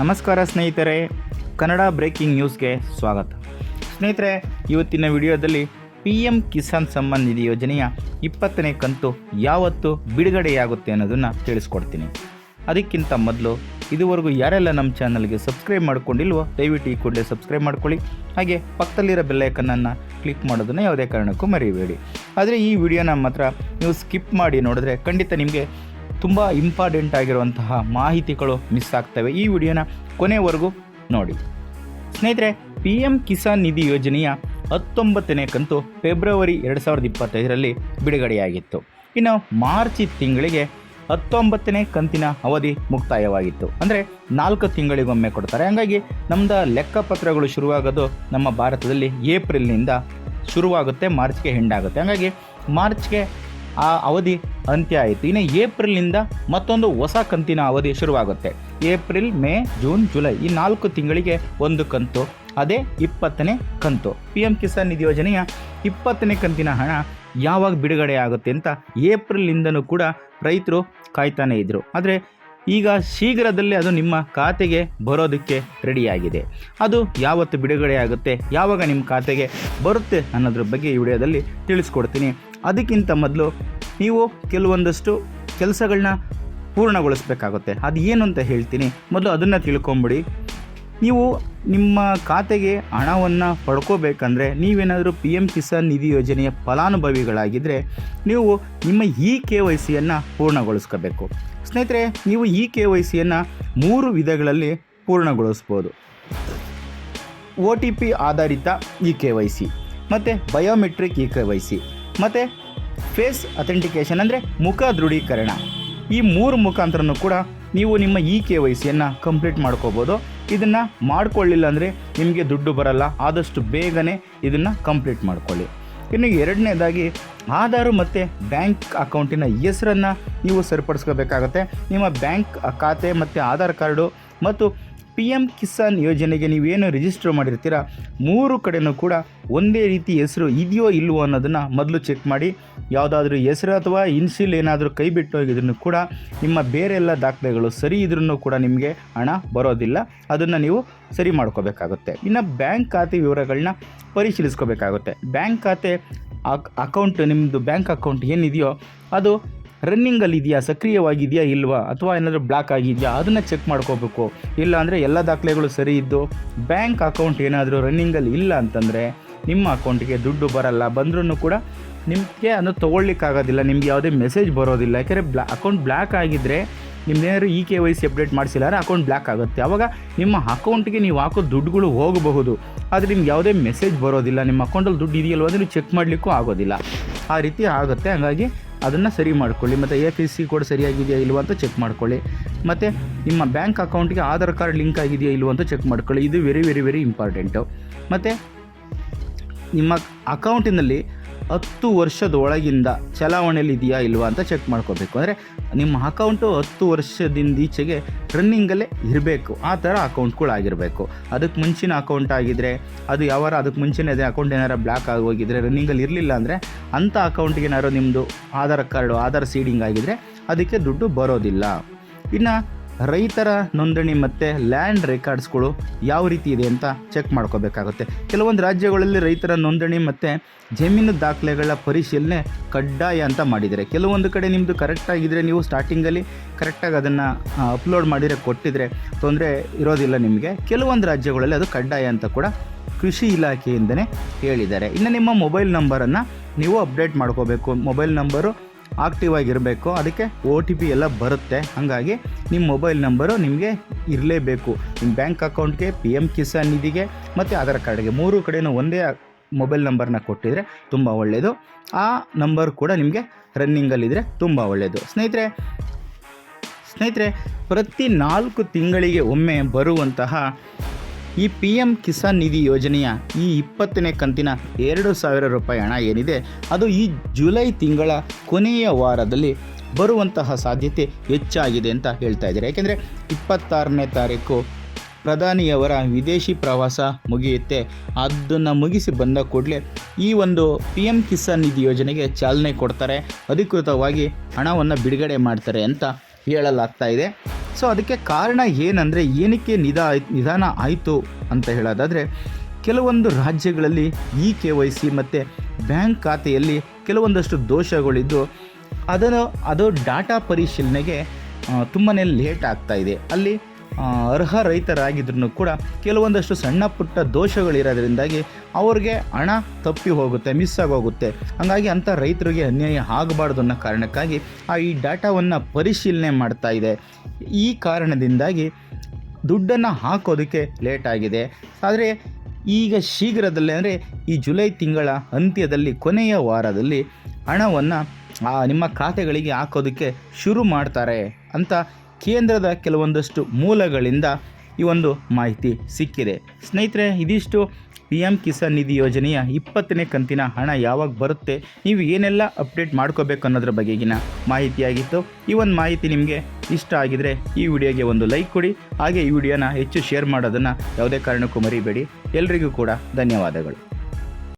ನಮಸ್ಕಾರ ಸ್ನೇಹಿತರೆ, ಕನ್ನಡ ಬ್ರೇಕಿಂಗ್ ನ್ಯೂಸ್ಗೆ ಸ್ವಾಗತ. ಸ್ನೇಹಿತರೆ, ಇವತ್ತಿನ ವಿಡಿಯೋದಲ್ಲಿ ಪಿ ಎಂ ಕಿಸಾನ್ ಸಮ್ಮಾನ್ ನಿಧಿ ಯೋಜನೆಯ ಇಪ್ಪತ್ತನೇ ಕಂತು ಯಾವತ್ತು ಬಿಡುಗಡೆಯಾಗುತ್ತೆ ಅನ್ನೋದನ್ನು ತಿಳಿಸ್ಕೊಡ್ತೀನಿ. ಅದಕ್ಕಿಂತ ಮೊದಲು ಇದುವರೆಗೂ ಯಾರೆಲ್ಲ ನಮ್ಮ ಚಾನಲ್ಗೆ ಸಬ್ಸ್ಕ್ರೈಬ್ ಮಾಡ್ಕೊಂಡಿಲ್ವೋ, ದಯವಿಟ್ಟು ಈ ಕೂಡಲೇ ಸಬ್ಸ್ಕ್ರೈಬ್ ಮಾಡ್ಕೊಳ್ಳಿ. ಹಾಗೆ ಪಕ್ಕದಲ್ಲಿರೋ ಬೆಲ್ಲೈಕನ್ನನ್ನು ಕ್ಲಿಕ್ ಮಾಡೋದನ್ನು ಯಾವುದೇ ಕಾರಣಕ್ಕೂ ಮರೆಯಬೇಡಿ ಆದರೆ ಈ ವಿಡಿಯೋನ ಮಾತ್ರ ನೀವು ಸ್ಕಿಪ್ ಮಾಡಿ ನೋಡಿದ್ರೆ ಖಂಡಿತ ನಿಮಗೆ ತುಂಬ ಇಂಪಾರ್ಟೆಂಟ್ ಆಗಿರುವಂತಹ ಮಾಹಿತಿಗಳು ಮಿಸ್ ಆಗ್ತವೆ. ಈ ವಿಡಿಯೋನ ಕೊನೆವರೆಗೂ ನೋಡಿ. ಸ್ನೇಹಿತರೆ ಪಿ ಎಂ ಕಿಸಾನ್ ನಿಧಿ ಯೋಜನೆಯ ಹತ್ತೊಂಬತ್ತನೇ ಕಂತು ಫೆಬ್ರವರಿ ಎರಡು ಸಾವಿರದ ಇಪ್ಪತ್ತೈದರಲ್ಲಿ ಬಿಡುಗಡೆಯಾಗಿತ್ತು. ಇನ್ನು ಮಾರ್ಚ್ ತಿಂಗಳಿಗೆ ಹತ್ತೊಂಬತ್ತನೇ ಕಂತಿನ ಅವಧಿ ಮುಕ್ತಾಯವಾಗಿತ್ತು. ಅಂದರೆ ನಾಲ್ಕು ತಿಂಗಳಿಗೊಮ್ಮೆ ಕೊಡ್ತಾರೆ. ಹಾಗಾಗಿ ನಮ್ಮದು ಲೆಕ್ಕಪತ್ರಗಳು ಶುರುವಾಗೋದು ನಮ್ಮ ಭಾರತದಲ್ಲಿ ಏಪ್ರಿಲ್ನಿಂದ ಶುರುವಾಗುತ್ತೆ, ಮಾರ್ಚ್ಗೆ ಹೆಂಡಾಗುತ್ತೆ ಹಾಗಾಗಿ ಮಾರ್ಚ್ಗೆ ಆ ಅವಧಿ ಅಂತ್ಯ ಆಯಿತು. ಇನ್ನು ಏಪ್ರಿಲ್ನಿಂದ ಮತ್ತೊಂದು ಹೊಸ ಕಂತಿನ ಅವಧಿ ಶುರುವಾಗುತ್ತೆ. ಏಪ್ರಿಲ್, ಮೇ, ಜೂನ್, ಜುಲೈ ಈ ನಾಲ್ಕು ತಿಂಗಳಿಗೆ ಒಂದು ಕಂತು, ಅದೇ ಇಪ್ಪತ್ತನೇ ಕಂತು. ಪಿ ಎಂ ಕಿಸಾನ್ ನಿಧಿ ಯೋಜನೆಯ ಇಪ್ಪತ್ತನೇ ಕಂತಿನ ಹಣ ಯಾವಾಗ ಬಿಡುಗಡೆ ಆಗುತ್ತೆ ಅಂತ ಏಪ್ರಿಲ್ನಿಂದನೂ ಕೂಡ ರೈತರು ಕಾಯ್ತಾನೆ ಇದ್ದರು ಆದರೆ ಈಗ ಶೀಘ್ರದಲ್ಲೇ ಅದು ನಿಮ್ಮ ಖಾತೆಗೆ ಬರೋದಕ್ಕೆ ರೆಡಿಯಾಗಿದೆ. ಅದು ಯಾವತ್ತು ಬಿಡುಗಡೆ ಆಗುತ್ತೆ, ಯಾವಾಗ ನಿಮ್ಮ ಖಾತೆಗೆ ಬರುತ್ತೆ ಅನ್ನೋದ್ರ ಬಗ್ಗೆ ಈ ವಿಡಿಯೋದಲ್ಲಿ ತಿಳಿಸ್ಕೊಡ್ತೀನಿ. ಅದಕ್ಕಿಂತ ಮೊದಲು ನೀವು ಕೆಲವೊಂದಷ್ಟು ಕೆಲಸಗಳನ್ನ ಪೂರ್ಣಗೊಳಿಸಬೇಕಾಗುತ್ತೆ. ಅದು ಏನು ಅಂತ ಹೇಳ್ತೀನಿ. ಮೊದಲು ಅದನ್ನು ತಿಳ್ಕೊಂಬಿಡಿ. ನೀವು ನಿಮ್ಮ ಖಾತೆಗೆ ಹಣವನ್ನು ಪಡ್ಕೋಬೇಕಂದ್ರೆ ನೀವೇನಾದರೂ ಪಿ ಎಂ ಕಿಸಾನ್ ನಿಧಿ ಯೋಜನೆಯ ಫಲಾನುಭವಿಗಳಾಗಿದ್ದರೆ ನೀವು ನಿಮ್ಮ ಇ ಕೆ ವೈ ಸಿಯನ್ನು ಪೂರ್ಣಗೊಳಿಸ್ಕೋಬೇಕು. ಸ್ನೇಹಿತರೆ, ನೀವು ಇ ಕೆ ವೈ ಸಿಯನ್ನು ಮೂರು ವಿಧಗಳಲ್ಲಿ ಪೂರ್ಣಗೊಳಿಸ್ಬೋದು. ಒ ಟಿ ಪಿ ಆಧಾರಿತ ಇ ಕೆ ವೈ ಸಿ, ಮತ್ತು biometric e K Y C. ಮತ್ತು ಫೇಸ್ ಅಥೆಂಟಿಕೇಷನ್ ಅಂದರೆ ಮುಖ ದೃಢೀಕರಣ. ಈ ಮೂರು ಮುಖಾಂತರನೂ ಕೂಡ ನೀವು ನಿಮ್ಮ ಇ ಕೆ ವೈ ಸಿಯನ್ನು ಕಂಪ್ಲೀಟ್ ಮಾಡ್ಕೋಬೋದು. ಇದನ್ನು ಮಾಡಿಕೊಳ್ಳಿಲ್ಲ ಅಂದರೆ ನಿಮಗೆ ದುಡ್ಡು ಬರಲ್ಲ. ಆದಷ್ಟು ಬೇಗನೆ ಇದನ್ನು ಕಂಪ್ಲೀಟ್ ಮಾಡ್ಕೊಳ್ಳಿ. ಇನ್ನು ಎರಡನೇದಾಗಿ ಆಧಾರು ಮತ್ತು ಬ್ಯಾಂಕ್ ಅಕೌಂಟಿನ ಹೆಸರನ್ನು ನೀವು ಸರಿಪಡಿಸ್ಕೋಬೇಕಾಗತ್ತೆ. ನಿಮ್ಮ ಬ್ಯಾಂಕ್ ಖಾತೆ ಮತ್ತು ಆಧಾರ್ ಕಾರ್ಡು ಮತ್ತು ಪಿ ಎಂ ಕಿಸಾನ್ ಯೋಜನೆಗೆ ನೀವೇನು ರಿಜಿಸ್ಟರ್ ಮಾಡಿರ್ತೀರ? ಮೂರು ಕಡೆನೂ ಕೂಡ ಒಂದೇ ರೀತಿ ಹೆಸರು ಇದೆಯೋ ಇಲ್ಲವೋ ಅನ್ನೋದನ್ನು ಮೊದಲು ಚೆಕ್ ಮಾಡಿ. ಯಾವುದಾದ್ರೂ ಹೆಸರು ಅಥವಾ ಇನ್ಸಿಲ್ ಏನಾದರೂ ಕೈ ಬಿಟ್ಟು ಹೋಗಿದ್ರು ಕೂಡ ನಿಮ್ಮ ಬೇರೆ ಎಲ್ಲ ದಾಖಲೆಗಳು ಸರಿ ಇದ್ರೂ ಕೂಡ ನಿಮಗೆ ಹಣ ಬರೋದಿಲ್ಲ. ಅದನ್ನು ನೀವು ಸರಿ ಮಾಡ್ಕೋಬೇಕಾಗುತ್ತೆ. ಇನ್ನು ಬ್ಯಾಂಕ್ ಖಾತೆ ವಿವರಗಳನ್ನ ಪರಿಶೀಲಿಸ್ಕೋಬೇಕಾಗುತ್ತೆ. ಬ್ಯಾಂಕ್ ಖಾತೆ ಅಕ್, ಅಕೌಂಟ್ ನಿಮ್ಮದು ಬ್ಯಾಂಕ್ ಅಕೌಂಟ್ ಏನಿದೆಯೋ ಅದು ರನ್ನಿಂಗಲ್ಲಿ ಇದೆಯಾ ಸಕ್ರಿಯವಾಗಿದೆಯಾ ಇಲ್ವಾ? ಅಥವಾ ಏನಾದರೂ ಬ್ಲಾಕ್ ಆಗಿದೆಯಾ? ಅದನ್ನು ಚೆಕ್ ಮಾಡ್ಕೋಬೇಕು. ಇಲ್ಲ ಅಂದರೆ ಎಲ್ಲ ದಾಖಲೆಗಳು ಸರಿ ಇದ್ದು ಬ್ಯಾಂಕ್ ಅಕೌಂಟ್ ಏನಾದರೂ ರನ್ನಿಂಗಲ್ಲಿ ಇಲ್ಲ ಅಂತಂದರೆ ನಿಮ್ಮ ಅಕೌಂಟಿಗೆ ದುಡ್ಡು ಬರಲ್ಲ. ಬಂದ್ರೂ ಕೂಡ ನಿಮಗೆ ಅದು ತೊಗೊಳ್ಲಿಕ್ಕಾಗೋದಿಲ್ಲ ನಿಮ್ಗೆ ಯಾವುದೇ ಮೆಸೇಜ್ ಬರೋದಿಲ್ಲ. ಯಾಕೆಂದರೆ ಬ್ಲಾ, ಅಕೌಂಟ್ ಬ್ಲ್ಯಾಕ್ ಆಗಿದ್ದರೆ ನಿಮ್ದೇನಾದ್ರು e K Y C update ಮಾಡಿಸಿಲ್ಲ ಅಂದರೆ ಅಕೌಂಟ್ ಬ್ಲ್ಯಾಕ್ ಆಗುತ್ತೆ. ಅವಾಗ ನಿಮ್ಮ ಅಕೌಂಟಿಗೆ ನೀವು ಹಾಕೋ ದುಡ್ಡುಗಳು ಹೋಗಬಹುದು. ಆದರೆ ನಿಮ್ಗೆ ಯಾವುದೇ ಮೆಸೇಜ್ ಬರೋದಿಲ್ಲ. ನಿಮ್ಮ ಅಕೌಂಟಲ್ಲಿ ದುಡ್ಡು ಇದೆಯಲ್ವ? ಅಂದರೆ ಚೆಕ್ ಮಾಡಲಿಕ್ಕೂ ಆಗೋದಿಲ್ಲ. ಆ ರೀತಿ ಆಗುತ್ತೆ. ಹಾಗಾಗಿ ಅದನ್ನು ಸರಿ ಮಾಡ್ಕೊಳ್ಳಿ. ಮತ್ತು ಎ ಪಿ ಸಿ ಕೋಡ್ ಸರಿಯಾಗಿದೆಯಾ ಇಲ್ವಾ ಅಂತ ಚೆಕ್ ಮಾಡ್ಕೊಳ್ಳಿ. ಮತ್ತು ನಿಮ್ಮ ಬ್ಯಾಂಕ್ ಅಕೌಂಟ್ಗೆ ಆಧಾರ್ ಕಾರ್ಡ್ ಲಿಂಕ್ ಆಗಿದೆಯಾ ಇಲ್ವಾ ಅಂತ ಚೆಕ್ ಮಾಡ್ಕೊಳ್ಳಿ. ಇದು ವೆರಿ ವೆರಿ ವೆರಿ ಇಂಪಾರ್ಟೆಂಟು ಮತ್ತು ನಿಮ್ಮ ಅಕೌಂಟಿನಲ್ಲಿ ಹತ್ತು ವರ್ಷದ ಒಳಗಿಂದ ಚಲಾವಣೆಯಲ್ಲಿ ಇದೆಯಾ ಇಲ್ವಾ ಅಂತ ಚೆಕ್ ಮಾಡ್ಕೋಬೇಕು. ಅಂದರೆ ನಿಮ್ಮ ಅಕೌಂಟು ಹತ್ತು ವರ್ಷದಿಂದ ಈಚೆಗೆ ರನ್ನಿಂಗಲ್ಲೇ ಇರಬೇಕು. ಆ ಥರ ಅಕೌಂಟ್ಗಳಾಗಿರಬೇಕು ಅದಕ್ಕೆ ಮುಂಚಿನ ಅಕೌಂಟ್ ಆಗಿದ್ದರೆ ಅದು ಯಾವಾರ ಅದಕ್ಕೆ ಮುಂಚಿನ ಅದೇ ಅಕೌಂಟ್ ಏನಾರು ಬ್ಲ್ಯಾಕ್ ಆಗಿ ಹೋಗಿದ್ರೆ ರನ್ನಿಂಗಲ್ಲಿ ಇರಲಿಲ್ಲ ಅಂದರೆ ಅಂಥ ಅಕೌಂಟ್ಗೆ ಏನಾದ್ರು ನಿಮ್ಮದು ಆಧಾರ್ ಕಾರ್ಡು, ಆಧಾರ್ ಸೀಡಿಂಗ್ ಆಗಿದ್ದರೆ ಅದಕ್ಕೆ ದುಡ್ಡು ಬರೋದಿಲ್ಲ. ಇನ್ನು ರೈತರ ನೋಂದಣಿ ಮತ್ತು ಲ್ಯಾಂಡ್ ರೆಕಾರ್ಡ್ಸ್ಗಳು ಯಾವ ರೀತಿ ಇದೆ ಅಂತ ಚೆಕ್ ಮಾಡ್ಕೋಬೇಕಾಗುತ್ತೆ. ಕೆಲವೊಂದು ರಾಜ್ಯಗಳಲ್ಲಿ ರೈತರ ನೋಂದಣಿ ಮತ್ತು ಜಮೀನು ದಾಖಲೆಗಳ ಪರಿಶೀಲನೆ ಕಡ್ಡಾಯ ಅಂತ ಮಾಡಿದ್ದಾರೆ. ಕೆಲವೊಂದು ಕಡೆ ನಿಮ್ಮದು ಕರೆಕ್ಟಾಗಿದ್ದರೆ ನೀವು ಸ್ಟಾರ್ಟಿಂಗಲ್ಲಿ ಕರೆಕ್ಟಾಗಿ ಅದನ್ನು ಅಪ್ಲೋಡ್ ಮಾಡಿದರೆ ಕೊಟ್ಟಿದ್ರೆ ತೊಂದರೆ ಇರೋದಿಲ್ಲ ನಿಮಗೆ. ಕೆಲವೊಂದು ರಾಜ್ಯಗಳಲ್ಲಿ ಅದು ಕಡ್ಡಾಯ ಅಂತ ಕೂಡ ಕೃಷಿ ಇಲಾಖೆಯಿಂದನೇ ಹೇಳಿದ್ದಾರೆ. ಇನ್ನು ನಿಮ್ಮ ಮೊಬೈಲ್ ನಂಬರನ್ನು ನೀವು ಅಪ್ಡೇಟ್ ಮಾಡ್ಕೋಬೇಕು. ಮೊಬೈಲ್ ನಂಬರು ಆಕ್ಟಿವ್ ಆಗಿರಬೇಕು. ಅದಕ್ಕೆ ಒ ಟಿ ಪಿ ಎಲ್ಲ ಬರುತ್ತೆ. ಹಾಗಾಗಿ ನಿಮ್ಮ ಮೊಬೈಲ್ ನಂಬರು ನಿಮಗೆ ಇರಲೇಬೇಕು. ನಿಮ್ಮ ಬ್ಯಾಂಕ್ ಅಕೌಂಟ್ಗೆ ಪಿ ಎಂ ಕಿಸಾನ್ ನಿಧಿಗೆ, ಮತ್ತು ಆಧಾರ್ ಕಾರ್ಡ್ಗೆ ಮೂರು ಕಡೆನೂ ಒಂದೇ ಮೊಬೈಲ್ ನಂಬರ್ನ ಕೊಟ್ಟಿದ್ರೆ ತುಂಬ ಒಳ್ಳೆಯದು ಆ ನಂಬರ್ ಕೂಡ ನಿಮಗೆ ರನ್ನಿಂಗಲ್ಲಿದ್ದರೆ ತುಂಬ ಒಳ್ಳೆಯದು ಸ್ನೇಹಿತರೆ ಸ್ನೇಹಿತರೆ, ಪ್ರತಿ ನಾಲ್ಕು ತಿಂಗಳಿಗೆ ಒಮ್ಮೆ ಬರುವಂತಹ ಈ ಪಿ ಎಂ ಕಿಸಾನ್ ನಿಧಿ ಯೋಜನೆಯ ಈ ಇಪ್ಪತ್ತನೇ ಕಂತಿನ ಎರಡು ಸಾವಿರ ರೂಪಾಯಿ ಹಣ ಏನಿದೆ, ಅದು ಈ ಜುಲೈ ತಿಂಗಳ ಕೊನೆಯ ವಾರದಲ್ಲಿ ಬರುವಂತಹ ಸಾಧ್ಯತೆ ಹೆಚ್ಚಾಗಿದೆ ಅಂತ ಹೇಳ್ತಾ ಇದ್ದಾರೆ. ಯಾಕೆಂದರೆ ಇಪ್ಪತ್ತಾರನೇ ತಾರೀಕು ಪ್ರಧಾನಿಯವರ ವಿದೇಶಿ ಪ್ರವಾಸ ಮುಗಿಯುತ್ತೆ. ಅದನ್ನು ಮುಗಿಸಿ ಬಂದ ಕೂಡಲೇ ಈ ಒಂದು ಪಿ ಎಂ ಕಿಸಾನ್ ನಿಧಿ ಯೋಜನೆಗೆ ಚಾಲನೆ ಕೊಡ್ತಾರೆ. ಅಧಿಕೃತವಾಗಿ ಹಣವನ್ನು ಬಿಡುಗಡೆ ಮಾಡ್ತಾರೆ ಅಂತ ಹೇಳಲಾಗ್ತಾ ಇದೆ. ಸೊ ಅದಕ್ಕೆ ಕಾರಣ ಏನಂದರೆ ಏನಕ್ಕೆ ನಿಧಾ ನಿಧಾನ ಆಯಿತು ಅಂತ ಹೇಳೋದಾದರೆ ಕೆಲವೊಂದು ರಾಜ್ಯಗಳಲ್ಲಿ ಇ ಕೆ ವೈ ಸಿ ಮತ್ತು ಬ್ಯಾಂಕ್ ಖಾತೆಯಲ್ಲಿ ಕೆಲವೊಂದಷ್ಟು ದೋಷಗಳಿದ್ದು ಅದನ್ನು ಅದು ಡಾಟಾ ಪರಿಶೀಲನೆಗೆ ತುಂಬಾ ಲೇಟ್ ಆಗ್ತಾ ಇದೆ. ಅಲ್ಲಿ ಅರ್ಹ ರೈತರಾಗಿದ್ರೂ ಕೂಡ ಕೆಲವೊಂದಷ್ಟು ಸಣ್ಣ ಪುಟ್ಟ ದೋಷಗಳಿರೋದ್ರಿಂದಾಗಿ ಅವ್ರಿಗೆ ಹಣ ತಪ್ಪಿ ಹೋಗುತ್ತೆ, ಮಿಸ್ ಆಗೋಗುತ್ತೆ. ಹಾಗಾಗಿ ಅಂಥ ರೈತರಿಗೆ ಅನ್ಯಾಯ ಆಗಬಾರ್ದು ಅನ್ನೋ ಕಾರಣಕ್ಕಾಗಿ ಆ ಈ ಡಾಟಾವನ್ನು ಪರಿಶೀಲನೆ ಮಾಡ್ತಾ ಇದೆ. ಈ ಕಾರಣದಿಂದಾಗಿ ದುಡ್ಡನ್ನು ಹಾಕೋದಕ್ಕೆ ಲೇಟ್ ಆಗಿದೆ. ಆದರೆ ಈಗ ಶೀಘ್ರದಲ್ಲೇ ಅಂದರೆ ಈ ಜುಲೈ ತಿಂಗಳ ಅಂತ್ಯದಲ್ಲಿ ಕೊನೆಯ ವಾರದಲ್ಲಿ ಹಣವನ್ನು ನಿಮ್ಮ ಖಾತೆಗಳಿಗೆ ಹಾಕೋದಕ್ಕೆ ಶುರು ಮಾಡ್ತಾರೆ ಅಂತ ಕೇಂದ್ರದ ಕೆಲವೊಂದಷ್ಟು ಮೂಲಗಳಿಂದ ಈ ಒಂದು ಮಾಹಿತಿ ಸಿಕ್ಕಿದೆ. ಸ್ನೇಹಿತರೆ, ಇದಿಷ್ಟು ಪಿ ಎಂ ಕಿಸಾನ್ ನಿಧಿ ಯೋಜನೆಯ ಇಪ್ಪತ್ತನೇ ಕಂತಿನ ಹಣ ಯಾವಾಗ ಬರುತ್ತೆ, ನೀವು ಏನೆಲ್ಲ ಅಪ್ಡೇಟ್ ಮಾಡ್ಕೋಬೇಕು ಅನ್ನೋದ್ರ ಬಗೆಗಿನ ಮಾಹಿತಿಯಾಗಿತ್ತು. ಈ ಒಂದು ಮಾಹಿತಿ ನಿಮಗೆ ಇಷ್ಟ ಆಗಿದರೆ ಈ ವಿಡಿಯೋಗೆ ಒಂದು ಲೈಕ್ ಕೊಡಿ. ಹಾಗೆ ಈ ವಿಡಿಯೋನ ಹೆಚ್ಚು ಶೇರ್ ಮಾಡೋದನ್ನು ಯಾವುದೇ ಕಾರಣಕ್ಕೂ ಮರಿಬೇಡಿ. ಎಲ್ರಿಗೂ ಕೂಡ ಧನ್ಯವಾದಗಳು.